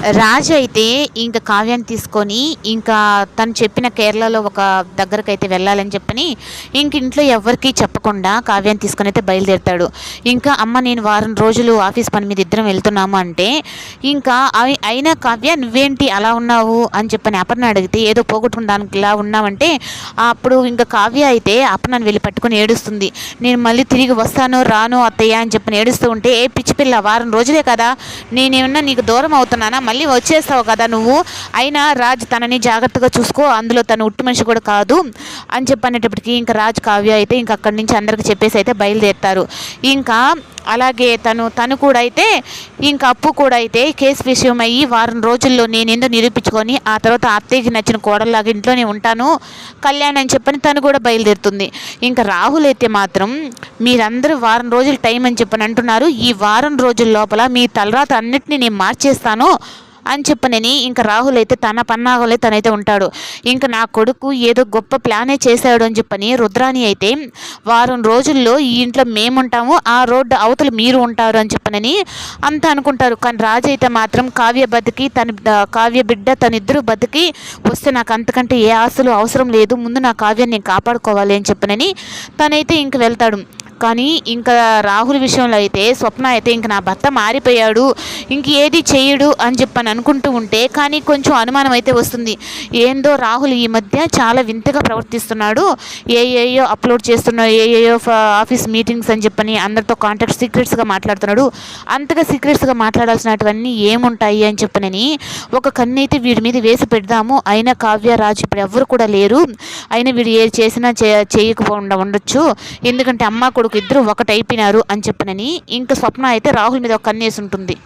రాజు అయితే ఇంకా కావ్యాన్ని తీసుకొని ఇంకా తను చెప్పిన కేరళలో ఒక దగ్గరకైతే వెళ్ళాలని చెప్పని ఇంక ఇంట్లో ఎవరికి చెప్పకుండా కావ్యాన్ని తీసుకొని అయితే బయలుదేరుతాడు. ఇంకా అమ్మ నేను వారం రోజులు ఆఫీస్ పని మీద ఇద్దరం వెళ్తున్నాము అంటే ఇంకా అయినా కావ్య నువ్వేంటి అలా ఉన్నావు అని చెప్పని అపర్ణ అడిగితే ఏదో పోగొట్టుకున్నానికి ఇలా ఉన్నామంటే అప్పుడు ఇంకా కావ్య అయితే అపర్ణను వెళ్ళి పట్టుకొని ఏడుస్తుంది. నేను మళ్ళీ తిరిగి వస్తాను రాను అత్తయ్య అని చెప్పని ఏడుస్తూ ఉంటే ఏ పిచ్చి పిల్ల వారం రోజులే కదా నేనేమన్నా నీకు దూరం అవుతున్నానా? మళ్ళీ వచ్చేస్తావు కదా నువ్వు. అయినా రాజ్ తనని జాగ్రత్తగా చూసుకో అందులో తను ఉట్టు మనిషి కూడా కాదు అని చెప్పనేటప్పటికి ఇంకా రాజ్ కావ్య అయితే ఇంకా అక్కడి నుంచి అందరికి చెప్పేసి అయితే బయలుదేరుతారు. ఇంకా అలాగే తను తను కూడా అయితే ఇంకా అప్పు కూడా అయితే కేసు విషయం అయ్యి వారం రోజుల్లో నేను ఎందుకు నిరూపించుకొని ఆ తర్వాత అత్తయ్యకి నచ్చిన కోడల్లాగా ఇంట్లోనే ఉంటాను. కళ్యాణ్ అని చెప్పని తను కూడా బయలుదేరుతుంది. ఇంకా రాహుల్ అయితే మాత్రం మీరందరూ వారం రోజులు టైం అని చెప్పని అంటున్నారు. ఈ వారం రోజుల లోపల మీ తలరాత అన్నిటినీ నేను మార్చేస్తాను. అని చెప్పనని ఇంకా రాహుల్ అయితే తన పన్నాగలే తనైతే ఉంటాడు. ఇంకా నా కొడుకు ఏదో గొప్ప ప్లానే చేశాడు అని చెప్పని రుద్రాని అయితే వారం రోజుల్లో ఈ ఇంట్లో మేముంటాము ఆ రోడ్డు అవతలు మీరు ఉంటారు అని చెప్పనని అంత అనుకుంటారు. కానీ రాజు అయితే మాత్రం కావ్య బతికి తన కావ్య బిడ్డ తన ఇద్దరు బతికి వస్తే నాకు అంతకంటే ఏ ఆశలు అవసరం లేదు ముందు నా కావ్యాన్ని నేను కాపాడుకోవాలి అని చెప్పనని తనైతే ఇంక వెళ్తాడు. కానీ ఇంకా రాహుల్ విషయంలో అయితే స్వప్న అయితే ఇంక నా భర్త మారిపోయాడు ఇంక ఏది చేయడు అని చెప్పని అనుకుంటూ ఉంటే కానీ కొంచెం అనుమానం అయితే వస్తుంది. ఏందో రాహుల్ ఈ మధ్య చాలా వింతగా ప్రవర్తిస్తున్నాడు. ఏ ఏయో అప్లోడ్ చేస్తున్నాడు ఏ ఏయో ఆఫీస్ మీటింగ్స్ అని చెప్పని అందరితో కాంటాక్ట్ సీక్రెట్స్గా మాట్లాడుతున్నాడు. అంతగా సీక్రెట్స్గా మాట్లాడాల్సినటువన్నీ ఏముంటాయి అని చెప్పనని ఒక కన్ను అయితే వీడి మీద వేసి పెడదాము. అయినా కావ్య రాజు ఇప్పుడు ఎవ్వరు కూడా లేరు. అయినా వీడు ఏ చేసినా చేయకపోకుండా ఉండొచ్చు. ఎందుకంటే అమ్మ కొడుకు ఇద్దరు ఒకటైపోయినారు అని చెప్పనని ఇంకా స్వప్న అయితే రాహుల్ మీద ఒక కన్నేసి ఉంటుంది